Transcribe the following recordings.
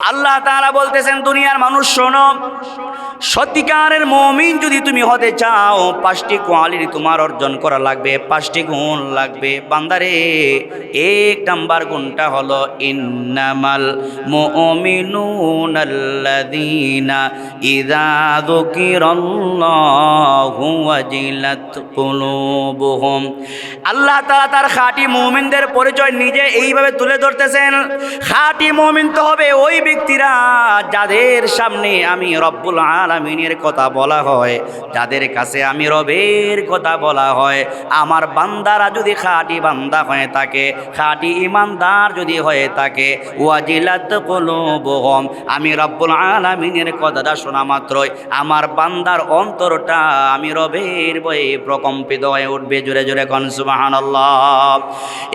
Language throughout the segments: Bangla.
আল্লাহ তারা বলতেছেন, দুনিয়ার মানুষ, শোনো, সত্যিকারের মমিন যদি তুমি হতে চাও, পাঁচটি কোয়ালিটি তোমার অর্জন করা লাগবে, পাঁচটি গুণ লাগবে। বান্দারে, এক নাম্বার গুণটা হলো, ইন্নামাল মুমিনুন আল্লাযীনা ইযা যুকিরাল্লাহু কুলুবুহুম। আল্লাহ তাআলা তার খাঁটি মুমিনদের পরিচয় নিজে এইভাবে তুলে ধরতেছেন। খাঁটি মুমিন তো হবে ওই ব্যক্তিরা যাদের সামনে আমি রব্বুল আলামিনের কথা বলা হয়, যাদের কাছে আমি রবের কথা বলা হয়, আমার বান্দারা যদি খাঁটি বান্দা হয়ে থাকে, খাঁটি ইমানদার যদি হয়ে থাকে, ওয়াজিলাত কোনো বহম আমি রব্বুল আলামিনের কথাটা শোনা মাত্রই, আমার বান্দার অন্তরটা আমি রবের বয়ে প্রকম্পিত হয়ে উঠবে জোরে জোরে কন, সুবহানাল্লাহ।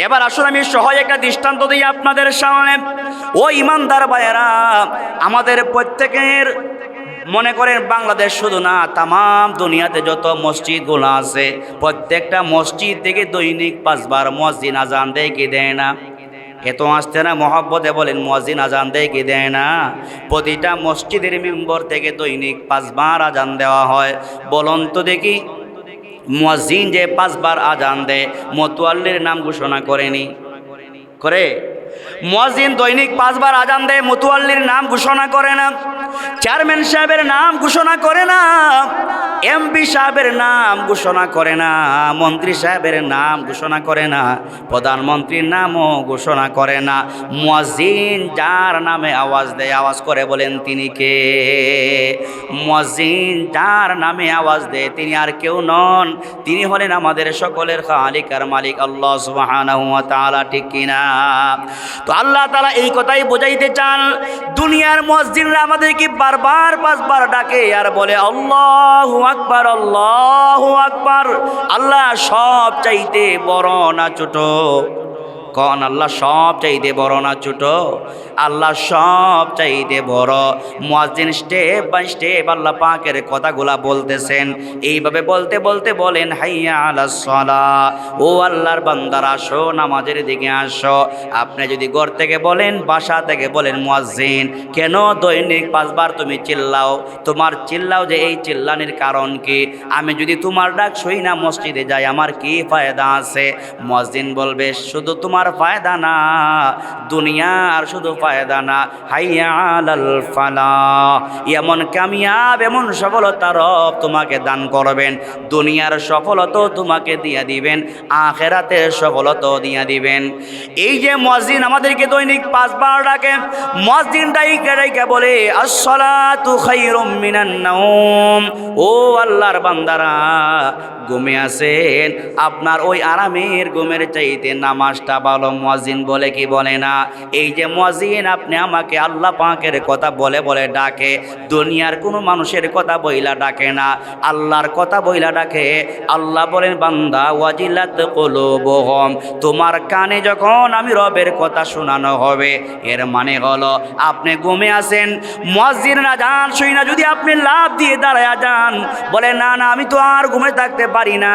এবার আসলে আমি সহজ একটা দৃষ্টান্ত দিই আপনাদের সামনে। ও ইমানদার ভাইয়েরা আমাদের প্রত্যেকের মনে করেন বাংলাদেশ শুধু না তাম দুনিয়াতে যত মসজিদগুলো আছে, প্রত্যেকটা মসজিদ থেকে দৈনিক পাঁচবার মসজিদ আজান দেয় কি দেয় না? এত আসতে না মহব্বতে বলেন মসজিদ আজান দেয় কি দেয় না? প্রতিটা মসজিদের মেম্বর থেকে দৈনিক পাঁচবার আজান দেওয়া হয়। বলুন তো দেখি মসজিদ যে পাঁচবার আজান দেয়, মতুয়াল্লির নাম ঘোষণা করেনি। করে? মুয়াজ্জিন দৈনিক পাঁচবার আজান দেয়, মতুয়াল্লির নাম ঘোষণা করে না। চেয়ারম্যান সাহেবের নাম ঘোষণা করে না। এমপি সাহেবের নাম ঘোষণা করে না। মন্ত্রী সাহেবের নাম ঘোষণা করে না। প্রধানমন্ত্রীর নামও ঘোষণা করে না। মুয়াজ্জিন যার নামে আওয়াজ দেয়, আওয়াজ করে বলেন, তিনি কে? মুয়াজ্জিন যার নামে আওয়াজ দেয়, তিনি আর কেউ নন। তিনি হলেন আমাদের সকলের খালিক আর মালিক, আল্লাহ তাআলা, ঠিক কিনা? তো আল্লাহ তাআলা এই কথাই বোঝাইতে চান, দুনিয়ার মসজিদরা আমাদেরকে বারবার, পাঁচবার ডাকে আর বলে, আল্লাহু আকবার আল্লাহু আকবার। আল্লাহ সব চাইতে বড় না ছোট। কন, আল্লাহ সব চাইতে বড় না ছোট? আল্লাহ সব চাইতে বড়। মুয়াজ্জিন স্টেপ বাই স্টেপ আল্লাহ পাকের কথাগুলা বলতেছেন। এইভাবে বলতে বলতে বলেন, হাইয়া আলা সলা। ও আল্লাহর বান্দার, আসো, নামাজের দিকে আসো। আপনি যদি ঘর থেকে বলেন, বাসা থেকে বলেন, মুয়াজ্জিন, কেন দৈনিক পাঁচবার তুমি চিল্লাও? তোমার চিল্লাও যে এই চিল্লানির কারণ কি? আমি যদি তোমার ডাক শুই না মসজিদে যাই, আমার কি ফায়দা আছে? মুয়াজ্জিন বলবে, শুধু তোমার ফায়দা না, দুনিয়ার শুধু ফায়দা না। হাইয়া ফালাহ এমন কামিয়াব, এমন সফলতা রব তোমাকে দান করবেন। দুনিয়ার সফলতাও তোমাকে দিয়ে দিবেন আখেরাতের সফলতাও দিয়ে দিবেন। এই যে মসজিদ আমাদেরকে দৈনিক পাঁচবার ডাকে মসজিদ ডাইকে ডাইকে বলে, আসসালাতু খাইরুম মিনান নাওম। ও আল্লাহর বান্দারা ঘুমে আছেন। আপনার ওই আরামের ঘুমের চাইতে নামাজটা ভালো মুয়াজ্জিন বলে কি বলে না? এই যে মুয়াজ্জিন, আপনি আমাকে আল্লাহ পাঁকের কথা বলে বলে ডাকে, দুনিয়ার কোনো মানুষের কথা বইলা ডাকে না। আল্লাহর কথা বইলা ডাকে, আল্লাহ বলেন, বান্দা, ওয়াজিলাত কুলুবুহুম। তোমার কানে যখন আমি রবের কথা শোনানো হবে, এর মানে হলো আপনি ঘুমে আছেন। মসজিদ না যান শুই না যদি আপনি লাভ দিয়ে দাঁড়ায় যান, বলে, না না, আমি তো আর ঘুমে থাকতে পারি না।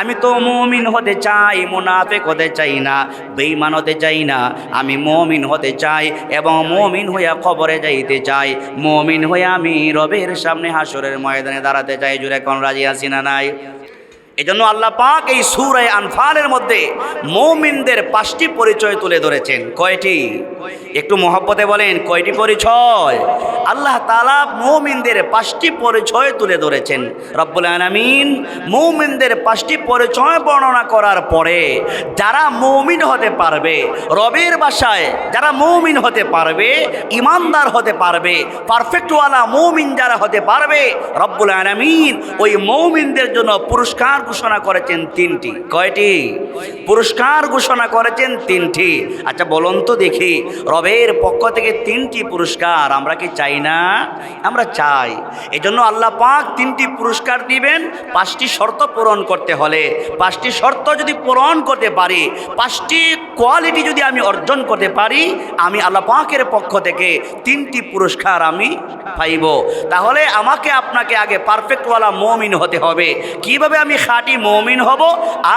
আমি তো মমিন হতে চাই, মুনাফেক হতে চাই না বেইমান হতে চাই না। আমি মমিন হতে চাই এবং মমিন হইয়া খবরে যাইতে চাই। মমিন হইয়া আমি রবের সামনে হাসরের ময়দানে দাঁড়াতে চাই। জুড়ে কোন রাজি আসি না নাই? এজন্য আল্লাহ পাক এই সুরায় আনফালের মধ্যে মৌমিনদের পাঁচটি পরিচয় তুলে ধরেছেন। কয়টি? একটু মহব্বতে বলেন, কয়টি পরিচয়? আল্লাহ তালা মৌমিনদের পাঁচটি পরিচয় তুলে ধরেছেন। রব্বুল আলামিন মৌমিনদের পাঁচটি পরিচয় বর্ণনা করার পরে যারা মৌমিন হতে পারবে, রবের বাসায় যারা মৌমিন হতে পারবে, ইমানদার হতে পারবে পারফেক্টওয়ালা মৌমিন যারা হতে পারবে, রব্বুল আলামিন ওই মৌমিনদের জন্য পুরস্কার ঘোষণা করেছেন তিনটি। কয়টি? পুরস্কার ঘোষণা করেছেন তিনটি। আচ্ছা বলুন তো দেখি, রবের পক্ষ থেকে তিনটি পুরস্কার আমরা কি চাই না? আমরা চাই। এজন্য আল্লাহ পাক তিনটি পুরস্কার দিবেন, পাঁচটি শর্ত পূরণ করতে হলে। পাঁচটি শর্ত যদি পূরণ করতে পারি, পাঁচটি কোয়ালিটি যদি আমি অর্জন করতে পারি, আমি আল্লাহ পাকের পক্ষ থেকে তিনটি পুরস্কার আমি পাইব। তাহলে আমাকে আপনাকে আগে পারফেক্টওয়ালা মমিন হতে হবে। কীভাবে আমি খাঁটি মমিন হব,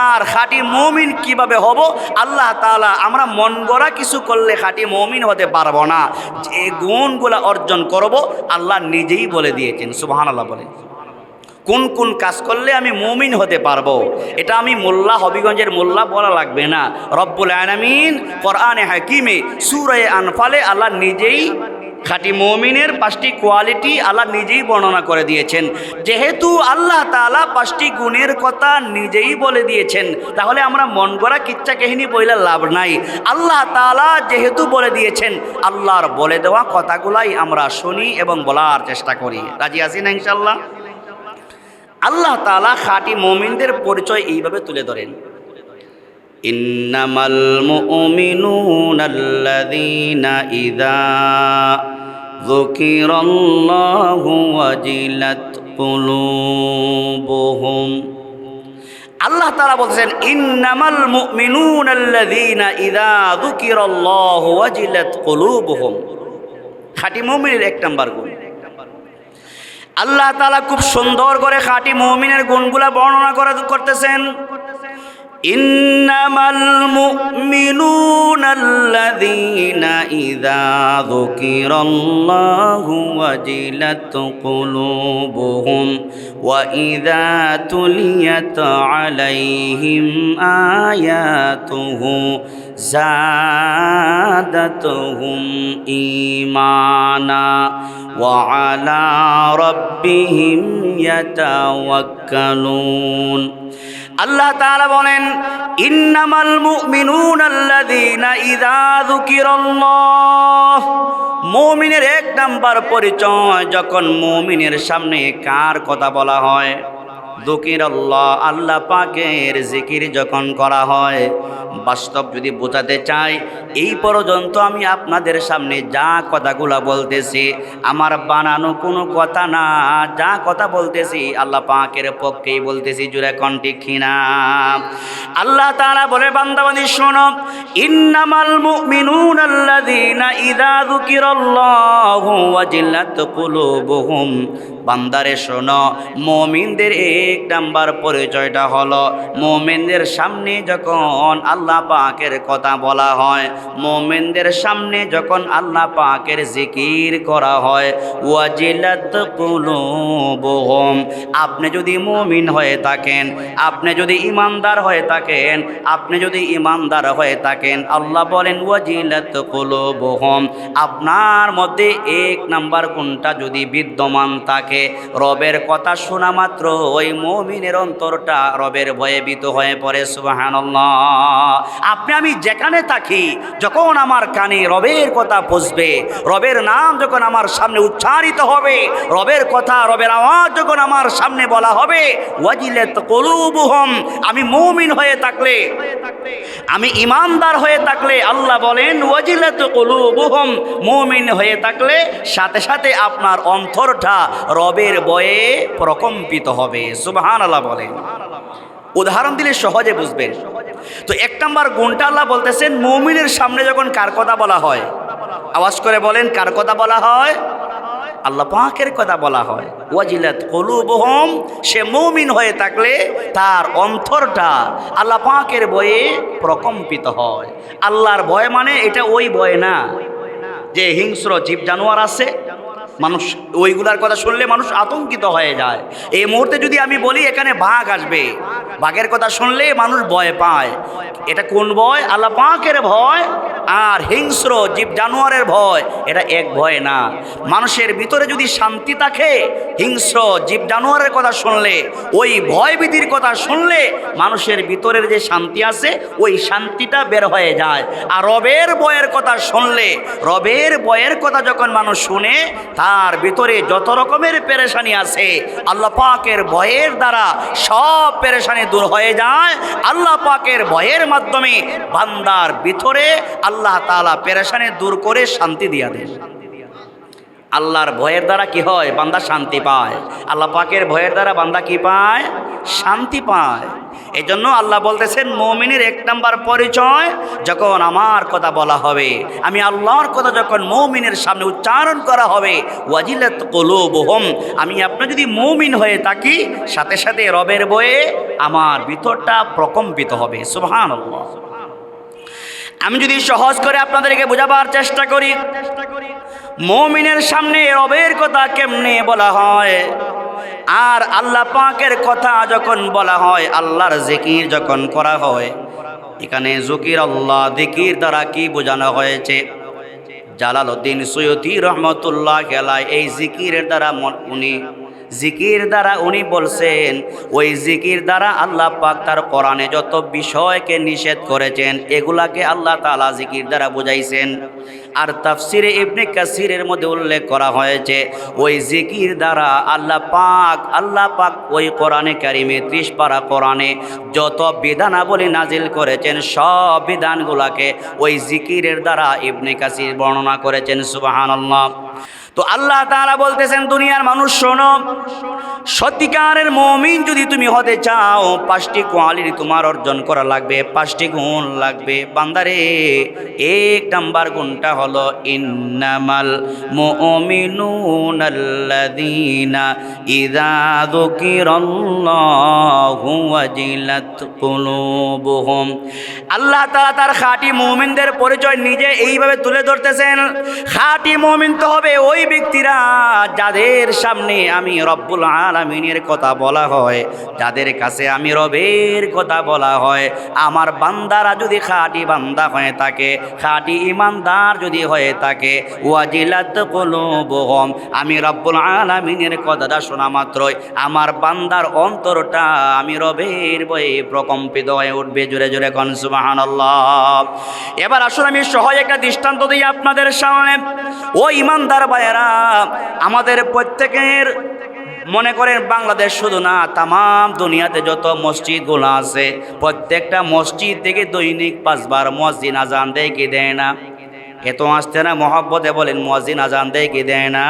আর খাঁটি মমিন কীভাবে হব? আল্লাহ তালা আমরা মন গড়া কিছু করলে খাঁটি মমিন হতে পারব না। যে গুণগুলা অর্জন করব, আল্লাহ নিজেই বলে দিয়েছেন সুবহান আল্লাহ বলে। কোন কোন কাজ করলে আমি মুমিন হতে পারব? এটা আমি মোল্লা হবিগঞ্জের মোল্লা বলা লাগবে না। রব্বুল আলামিন কোরআনে হাকিমে সুরায়ে আনফালে আল্লাহ নিজেই খাঁটি মমিনের পাঁচটি কোয়ালিটি আল্লাহ নিজেই বর্ণনা করে দিয়েছেন। যেহেতু আল্লাহ তাআলা পাঁচটি গুণের কথা নিজেই বলে দিয়েছেন, তাহলে আমরা মন গড়া কিচ্ছা কাহিনী বইলে লাভ নাই। আল্লাহ তালা যেহেতু বলে দিয়েছেন, আল্লাহর বলে দেওয়া কথাগুলাই আমরা শুনি এবং বলার চেষ্টা করি। রাজি আছি না ইনশাল্লাহ আল্লাহ তালা খাঁটি মমিনদের পরিচয় এইভাবে তুলে ধরেন। ইন্নামাল মুমিনুনাল্লাযীনা ইযা যুকিরাল্লাহু ওয়াজিলাত কুলুবুহুম আল্লাহ তাআলা বলছেন ইন্নামাল মুমিনুনাল্লাযীনা ইযা যুকিরাল্লাহু ওয়াজিলাত কুলুবুহুম। খাঁটি মুমিনের এক নাম্বার গুণ। আল্লাহ তালা খুব সুন্দর করে খাঁটি মমিনের গুণগুলা বর্ণনা করে করতেছেন। ইন্নামাল মুমিনুনা আল্লাযীনা ইযা যুকিরাল্লাহু ওয়াজিলাত কুলুবুহুম ওয়া ইযা তুলিয়াত আলাইহিম আয়াতুহু زادتهم إيمانا وعلى ربهم يتوكلون আল্লাহ তাআলা বলেন ইন্নামাল মুমিনুন আল্লাযীনা ইযা যুকিরাল্লাহ মুমিনের এক নাম্বার পরিচয় যখন মুমিনের সামনে কার কথা বলা হয় দুকির আল্লাহ আল্লাহ পাকের জিকির যখন করা হয় বাস্তব যদি বোঝাতে চাই, এই পর্যন্ত আমি আপনাদের সামনে যা কথাগুলা বলতেছি, আমার বানানো কোনো কথা না, যা কথা বলতেছি আল্লাহ পাকের পক্ষেই বলতেছি জুড়ে কণ্ঠি খিনা আল্লাহ তাআলা বলে বান্দাবাদি শোনো, ইন্নামাল মুমিনুন আল্লাযীনা ইযা যুকিরাল্লাহু ওয়াজিলাত কুলুবুহুম। বান্দারে শোনো, মুমিনদের এক নাম্বার পরিচয়টা হলো, মুমিনদের সামনে যখন আল্লাহ পাকের কথা বলা হয়। মোমেনদের সামনে যখন আল্লাহ পাকের জিকির করা হয়, ওয়াজিলাত কুলুবুহুম। আপনি যদি মুমিন হয়ে থাকেন, আপনি যদি ইমানদার হয়ে থাকেন, আপনি যদি ইমানদার হয়ে থাকেন, আল্লাহ বলেন, ওয়াজিলাত কুলুবুহুম। আপনার মধ্যে এক নাম্বার কোনটা যদি বিদ্যমান থাকে, রবের কথা শোনা মাত্র ওই মুমিনের অন্তরটা রবের ভয়ে ভীত হয়ে পড়ে, সুবহানাল্লাহ। আপনি আমি যেখানে থাকি, যখন আমার কানে রবের কথা পৌঁছবে রবের নাম যখন আমার সামনে উচ্চারিত হবে, রবের কথা, রবের আওয়াজ যখন আমার সামনে বলা হবে, ওয়াজিলাত কুলুবুহুম, আমি মুমিন হয়ে থাকলে, আমি ইমানদার হয়ে থাকলে, আল্লাহ বলেন, ওয়াজিলাত কুলুবুহুম, মুমিন হয়ে থাকলে, সাথে সাথে আপনার অন্তরটা রবের বয়ে প্রকম্পিত হবে। সুবহানাল্লাহ বলেন। উদাহরণ দিলে সহজে বুঝবেন। তো এক নম্বর গুণটা আল্লাহ বলতেছেন, মুমিনের সামনে যখন কার কথা বলা হয়? আওয়াজ করে বলেন, কার কথা বলা হয়? আল্লাহ পাকের কথা বলা হয়। ওয়াজিলাত কলুবহম, সে মৌমিন হয়ে থাকলে তার অন্তরটা আল্লাহ পাকের বয়ে প্রকম্পিত হয়। আল্লাহর ভয় মানে এটা ওই ভয় না, যে হিংস্র জীব জানোয়ার আছে মানুষ, ওইগুলার কথা শুনলে মানুষ আতঙ্কিত হয়ে যায়। এই মুহূর্তে যদি আমি বলি, এখানে বাঘ আসবে। বাঘের কথা শুনলে মানুষ ভয় পায়। এটা কোন ভয়? আল্লাহ পাকের ভয় আর হিংস্র জীব জানোয়ারের ভয়, এটা এক ভয় না। মানুষের ভিতরে যদি শান্তি থাকে, হিংস্র জীব জানোয়ারের কথা শুনলে, ওই ভয় ভীতির কথা শুনলে মানুষের ভিতরের যে শান্তি আছে, ওই শান্তিটা বের হয়ে যায়। আর রবের বয়ের কথা শুনলে, রবের বয়ের কথা যখন মানুষ শুনে তার ভিতরে যত রকমের পেরেশানি আছে, আল্লাহ পাকের ভয়ের দ্বারা সব পেরেশানি দূর হয়ে যায়। আল্লাহ পাকের ভয়ের মাধ্যমে বান্দার ভিতরে আল্লাহ তালা পেরেশানি দূর করে শান্তি দিয়া দেন। আল্লাহর ভয়ের দ্বারা কি হয়? বান্দা শান্তি পায়। আল্লাহ পাকের ভয়ের দ্বারা বান্দা কি পায়? শান্তি পায়। এই জন্য আল্লাহ বলতেছেন, মৌমিনের এক নাম্বার পরিচয় যখন আমার কথা বলা হবে, আমি আল্লাহর কথা যখন মৌমিনের সামনে উচ্চারণ করা হবে, ওয়াজিলাত কলুবহুম, আমি আপনার যদি মৌমিন হয়ে থাকি, সাথে সাথে রবের বয়ে আমার ভিতরটা প্রকম্পিত হবে। সুবহানাল্লাহ। আমি যদি সহজ করে আপনাদেরকে বোঝাবার চেষ্টা করি, মৌমিনের সামনে রবের কথা কেমনে বলা হয়? আর আল্লাহ পাকের কথা যখন বলা হয়, আল্লাহর জিকির যখন করা হয়, এখানে জকির আল্লাহ দিকির দ্বারা কি বোঝানো হয়েছে? জালালউদ্দিন সৈয়দি রহমতুল্লাহ গেলায় এই জিকিরের দ্বারা উনি জিকির দ্বারা উনি বলছেন, ওই জিকির দ্বারা আল্লাহ পাক তার কোরআনে যত বিষয়কে নিষেধ করেছেন, এগুলাকে আল্লাহ তাআলা জিকির দ্বারা বুঝাইছেন। আর তাফসিরে ইবনে কাসিরের মধ্যে উল্লেখ করা হয়েছে, ওই জিকির দ্বারা আল্লাহ পাক আল্লাহ পাক ওই কোরআনে কারিমে, ত্রিশ পারা কোরআনে যত বিধানাবলী নাজিল করেছেন, সব বিধানগুলাকে ওই জিকিরের দ্বারা ইবনে কাসির বর্ণনা করেছেন, সুবহানাল্লাহ। তো আল্লাহ তারা বলতেছেন দুনিয়ার মানুষ শোনো সত্যিকারের মমিন যদি তুমি হতে চাও, পাঁচটি কোয়ালিটি তোমার অর্জন করা লাগবে, পাঁচটি গুণ লাগবে। বান্দারে, এক নাম্বার গুণটা হলো, ইন্নামাল মুমিনুন আল্লাযীনা ইযা যুকিরাল্লাহু ওয়াজিলাত কুলুবুহুম। আল্লাহ তাআলা তার খাঁটি মুমিনদের পরিচয় নিজে এইভাবে তুলে ধরতেছেন। খাঁটি মুমিন তো হবে ওই ব্যক্তিরা যাদের সামনে আমি রব্বুল আলামিনের কথা বলা হয়। যাদের কাছে আমি রবের কথা বলা হয়, আমার বান্দারা যদি খাঁটি বান্দা হয়ে থাকে, খাঁটি ইমানদার যদি হয়ে থাকে, ওয়াজিলাত কুলুবুহুম, আমি রব্বুল আলামিনের কথাটা শোনা মাত্রই, আমার বান্দার অন্তরটা আমি রবের বয়ে প্রকম্পিত হয়ে উঠবে জোরে জোরে কন, সুবহানাল্লাহ। এবার আসলে আমি সহজ একটা দৃষ্টান্ত দিই আপনাদের সামনে। ও ইমানদার ভাইয়েরা, আমাদের প্রত্যেকের মনে করেন বাংলাদেশ শুধু না, তামাম দুনিয়াতে যত মসজিদগুলো আছে, প্রত্যেকটা মসজিদ থেকে দৈনিক পাঁচবার মসজিদ আজান দেয় কি দেয় না? এত আসতে না মহব্বতে বলেন মসজিদ আজান দেয় কি দেয় না?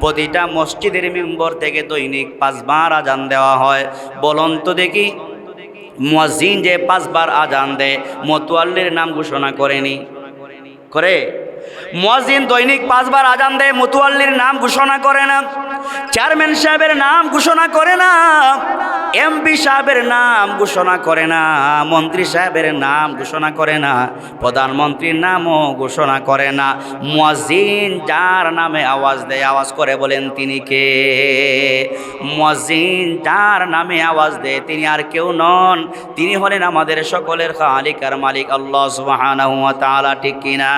প্রতিটা মসজিদের মেম্বর থেকে দৈনিক পাঁচবার আজান দেওয়া হয়। বলুন তো দেখি, মুয়াজ্জিন যে পাঁচবার আজান দেয়, মতুয়াল্লির নাম ঘোষণা করেনি। করে? মুয়াজ্জিন দৈনিক পাঁচবার আজান দেয়, মতুয়াল্লির নাম ঘোষণা করে না, চেয়ারম্যান সাহেবের নাম ঘোষণা করে না, এমপি সাহেবের নাম ঘোষণা করে না, মন্ত্রী সাহেবের নাম ঘোষণা করে না, প্রধানমন্ত্রীর নামও ঘোষণা করে না। মুয়াজ্জিন যার নামে আওয়াজ দেয়, আওয়াজ করে বলেন, তিনি কে? মুয়াজ্জিন, যার নামে আওয়াজ দেয়, তিনি আর কেউ নন। তিনি হলেন আমাদের সকলের খালিক আর মালিক, আল্লাহ সুবহানাহু ওয়া তাআলা, ঠিক কিনা?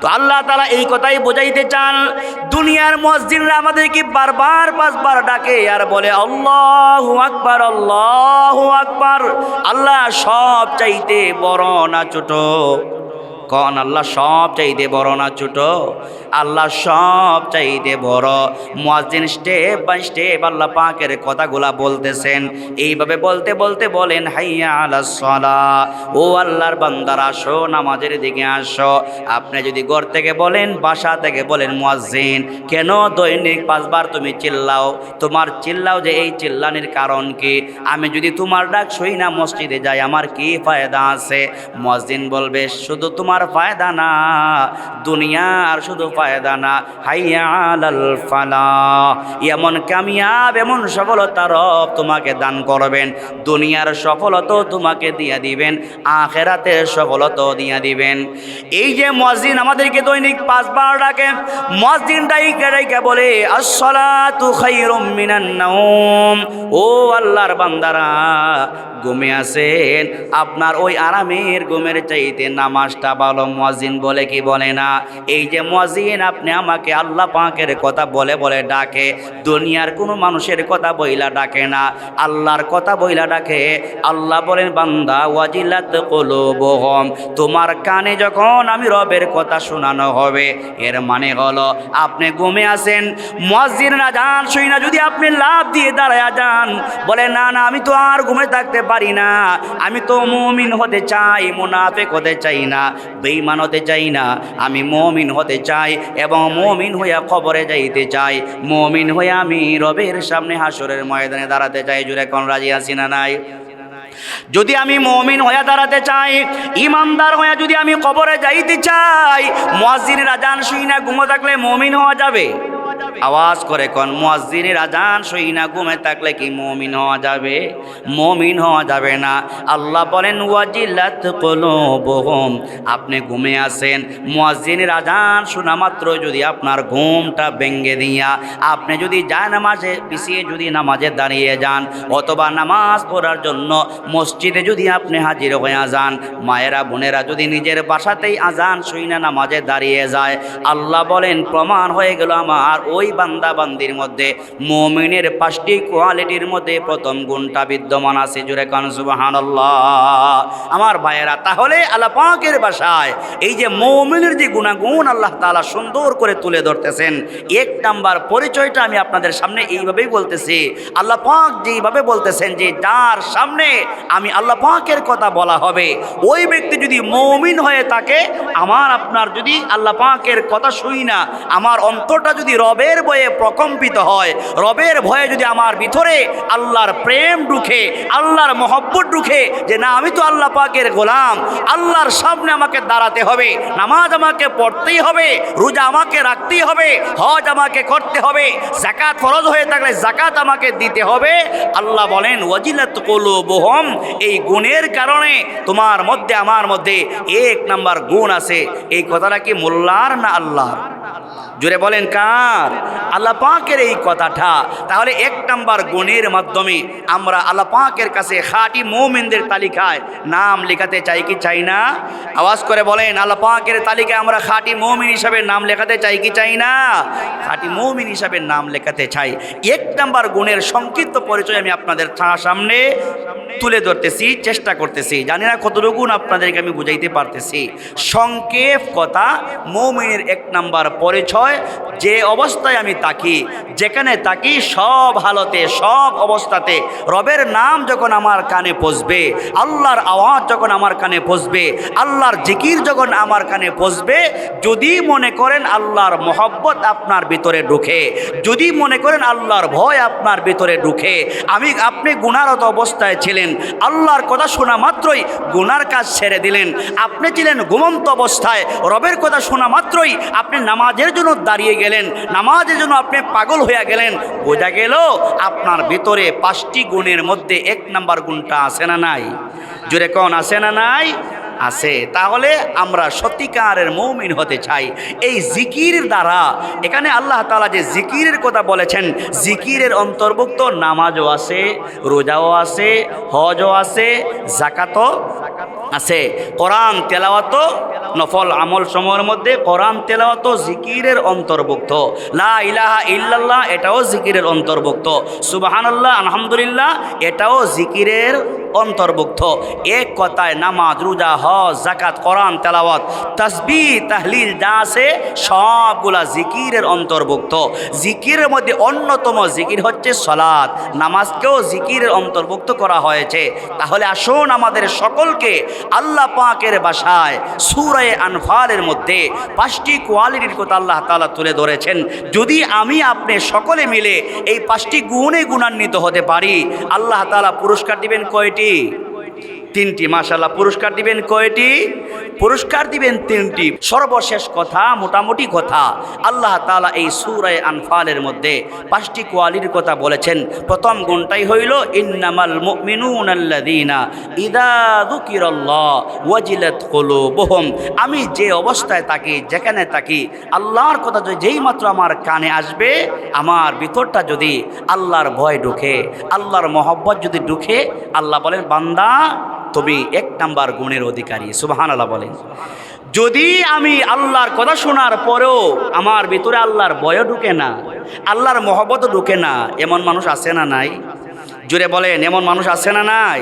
তো আল্লাহ তাআলা এই কথাই বোঝাইতে চান, দুনিয়ার মসজিদরা আমাদেরকে বারবার, পাঁচবার ডাকে আর বলে, আল্লাহু আকবার আল্লাহু আকবার। আল্লাহ সব চাইতে বড় না ছোট। কন, আল্লাহ সব চাইতে বড় না ছোট? আল্লাহ সব চাইতে বড়। মুয়াজ্জিন স্টেপ বাই স্টেপ আল্লাহ পাকের কথাগুলা বলতেছেন। এইভাবে বলতে বলতে বলেন, হাইয়া আলা সলা। ও আল্লাহর বান্দার, আসো নামাজের দিকে আসো। আপনি যদি ঘর থেকে বলেন, বাসা থেকে বলেন, মুয়াজ্জিন, কেন দৈনিক পাঁচবার তুমি চিল্লাও? তোমার চিল্লাও যে এই চিল্লানির কারণ কি? আমি যদি তোমার ডাক শুই না মসজিদে যাই, আমার কি ফায়দা আছে? মুয়াজ্জিন বলবে, শুধু তোমার ফায়দা না, দুনিয়ার শুধু ফায়দা না। হাইয়া আলাল ফালাহ এমন কামিয়াব, এমন সফলতা রব তোমাকে দান করবেন। দুনিয়ার সফলতাও তোমাকে দিয়ে দিবেন, আখেরাতে সফলতাও দিয়ে দিবেন। এই যে মসজিদ আমাদেরকে দৈনিক পাঁচবার ডাকে মসজিদ ডাইকে ডাইকে বলে, আসসালাতু খাইরুম মিনান নাওম। ও আল্লাহর বান্দারা ঘুমে আছেন। আপনার ওই আরামের ঘুমের চাইতে নামাজটা ভালো মুয়াজিন বলে কি বলে না? এই যে মুয়াজিন আপনি আমাকে আল্লাহ পাকের কথা বলে বলে ডাকে। দুনিয়ার কোনো মানুষের কথা বইলা ডাকে না। আল্লাহর কথা বইলা ডাকে। আল্লাহ বলেন, বান্দা, ওয়াজিলাত কলুবুহুম। তোমার কানে যখন আমি রবের কথা শোনানো হবে, এর মানে হলো আপনি ঘুমে আছেন। মুয়াজ্জিন না যান শুই না, যদি আপনি লাভ দিয়ে দাঁড়ায় যান, বলে, না না, আমি তো আর ঘুমে থাকতে পারি না। আমি তো মমিন হতে চাই, মুনাফেক হতে চাই না বেইমান হতে চাই না। আমি মমিন হতে চাই এবং মমিন হইয়া খবরে যাইতে চাই। মমিন হইয়া আমি রবের সামনে হাসরের ময়দানে দাঁড়াতে চাই। জুড়ে কোন রাজি আছি না নাই? যদি আমি মমিন হয়ে দাঁড়াতে চাই, ইমানদার হয়ে যদি আমি কবরে যাইতে চাই, মুয়াজ্জিনের রাজান শুই না, ঘুমো থাকলে মমিন হওয়া যাবে? আওয়াজ করে কোন, মুয়াজ্জিনের আজান শুই না, ঘুমে থাকলে কি মমিন হওয়া যাবে? মমিন হওয়া যাবে না। আল্লাহ বলেন, ওয়াজিলাত কলুবুহুম। আপনি ঘুমে আসেন মুয়াজ্জিনের আজান শোনা মাত্র যদি আপনার ঘুমটা ভেঙ্গে দিয়া আপনি যদি যায় নামাজে পিছিয়ে যদি নামাজে দাঁড়িয়ে যান অথবা নামাজ পড়ার জন্য মসজিদে যদি আপনি হাজির হয়ে যান, মায়েরা, বোনেরা যদি নিজের বাসাতেই আজান শুই না নামাজে দাঁড়িয়ে যায়, আল্লাহ বলেন, প্রমাণ হয়ে গেল আমার, ওই বান্দা বান্দির মধ্যে, মমিনের পাঁচটি কোয়ালিটির মধ্যে প্রথম গুণটা বিদ্যমান আছে জুড়ে কান সুবাহান আমার ভাইয়েরা, তাহলে আল্লাহ বাসায় এই যে মমিনের যে গুণাগুণ আল্লাহ তাআলা সুন্দর করে তুলে ধরতেছেন, এক নাম্বার পরিচয়টা আমি আপনাদের সামনে এইভাবেই বলতেছি। আল্লাহ পাক যেইভাবে বলতেছেন যে যার সামনে আমি আল্লাহ কথা বলা হবে, ওই ব্যক্তি যদি মৌমিন হয়ে থাকে, আমার আপনার যদি আল্লাহ কথা শুই না, আমার অন্তরটা যদি রবের বয়ে প্রকম্পিত হয়। রবের ভয়ে যদি আমার ভিতরে আল্লাহর প্রেম ঢুকে, আল্লাহর মহব্বত ঢুকে যে না, আমি তো আল্লাহ পাকের গোলাম, আল্লাহর সামনে আমাকে দাঁড়াতে হবে, নামাজ আমাকে পড়তেই হবে, রোজা আমাকে রাখতেই হবে, হজ আমাকে করতে হবে জাকাত ফরজ হয়ে থাকলে জাকাত আমাকে দিতে হবে। আল্লাহ বলেন, ওয়াজিলাত কলুবুহুম, এই গুণের কারণে তোমার মধ্যে, আমার মধ্যে এক নাম্বার গুণ আছে। এই কথাটা কি মোল্লার না আল্লাহ জুড়ে বলেন কার? আল্লাহ পাকের এই কথাটা। তাহলে এক নাম্বার গুণের মাধ্যমে আমরা আল্লাহ পাকের কাছে খাঁটি মৌমিনদের তালিকায় নাম লেখাতে চাই কি চাই না? আওয়াজ করে বলেন, আল্লাহ পাকের তালিকায় আমরা খাঁটি মৌমিন হিসাবে নাম লেখাতে চাই কি চাই না? খাঁটি মৌমিন হিসাবে নাম লেখাতে চাই। এক নাম্বার গুণের সংক্ষিপ্ত পরিচয় আমি আপনাদের সামনে তুলে ধরতেছি, চেষ্টা করতেছি। জানি না কতটুকুন আপনাদেরকে আমি বুঝাইতে পারতেছি। সংক্ষেপ কথা, মৌমিনের এক নাম্বার পরিচয় যে অবস্থায় আমি তাকি যেখানে তাকি সব হালতে, সব অবস্থাতে রবের নাম যখন আমার কানে পৌঁছবে, আল্লাহর আওয়াজ যখন আমার কানে পৌঁছবে, আল্লাহর জিকির যখন আমার কানে পৌঁছবে, যদি মনে করেন আল্লাহর মহব্বত আপনার ভিতরে ঢুকে, যদি মনে করেন আল্লাহর ভয় আপনার ভিতরে ঢুকে, আমি, আপনি গুণারত অবস্থায় ছিলেন, আল্লাহর কথা শোনা মাত্রই গুনার কাজ ছেড়ে দিলেন, আপনি ছিলেন ঘুমন্ত অবস্থায়, রবের কথা শোনা মাত্রই আপনি নামাজের জন্য দাঁড়িয়ে গেলেন। নামাজের জন্য আপনি পাগল হয়ে গেলেন। বোঝা গেল আপনার ভিতরে পাঁচটি গুণের মধ্যে এক নাম্বার গুণটা আছে না নাই? জোরে কন আছে না নাই? আছে। তাহলে আমরা সত্যিকারের মৌমিন হতে চাই। এই জিকির দ্বারা এখানে আল্লাহ তালা যে জিকিরের কথা বলেছেন, জিকিরের অন্তর্ভুক্ত নামাজও আছে, রোজাও আছে, হজও আছে জাকাতও আছে। কোরআন তেলাওয়াত নফল আমল সময়ের মধ্যে কোরআন তেলাওয়াত জিকিরের অন্তর্ভুক্ত। লা ইলাহা ইল্লাল্লাহ, এটাও জিকিরের অন্তর্ভুক্ত। সুবহানাল্লাহ, আলহামদুলিল্লাহ, এটাও জিকিরের অন্তর্ভুক্ত। এক কথায় নামাজ, রোজা, হজ জাকাত কোরআন তেলাওয়াত তসবি তাহলিল যা আছে, সবগুলা জিকিরের অন্তর্ভুক্ত। জিকিরের মধ্যে অন্যতম জিকির হচ্ছে সলাদ নামাজকেও জিকিরের অন্তর্ভুক্ত করা হয়েছে। তাহলে আসুন আমাদের সকলকে আল্লাহ পাকের বাসায় সুরায় আনফালের মধ্যে পাঁচটি কোয়ালিটির কথা আল্লাহ তালা তুলে ধরেছেন। যদি আমি আপনি সকলে মিলে এই পাঁচটি গুণে গুণান্বিত হতে পারি, আল্লাহ তালা পুরস্কার দিবেন কয়টি? তিনটি মাশাল্লাহ পুরস্কার দিবেন কয়টি? পুরস্কার দিবেন তিনটি। সর্বশেষ কথা, মোটামুটি কথা, আল্লাহ তালা এই সুরায় আনফালের মধ্যে পাঁচটি কোয়ালির কথা বলেছেন। প্রথম গুণটাই হইল, ইন্নামাল মুমিনুন আল্লাযীনা ইদা যুকিরাল্লাহ ওয়াজিলাত কুলুবুহুম। আমি যে অবস্থায় থাকি, যেখানে থাকি, আল্লাহর কথা যদি যেই মাত্র আমার কানে আসবে, আমার ভিতরটা যদি আল্লাহর ভয় ঢুকে, আল্লাহর মহব্বত যদি ঢুকে, আল্লাহ বলেন, বান্দা তুমি এক নাম্বার গুণের অধিকারী সুবাহান আল্লাহ বলেন। যদি আমি আল্লাহর কথা শোনার পরেও আমার ভিতরে আল্লাহর ভয়ও ঢুকে না, আল্লাহর মহব্বত ঢুকে না, এমন মানুষ আছে না নাই? জুড়ে বলেন, এমন মানুষ আছে না নাই?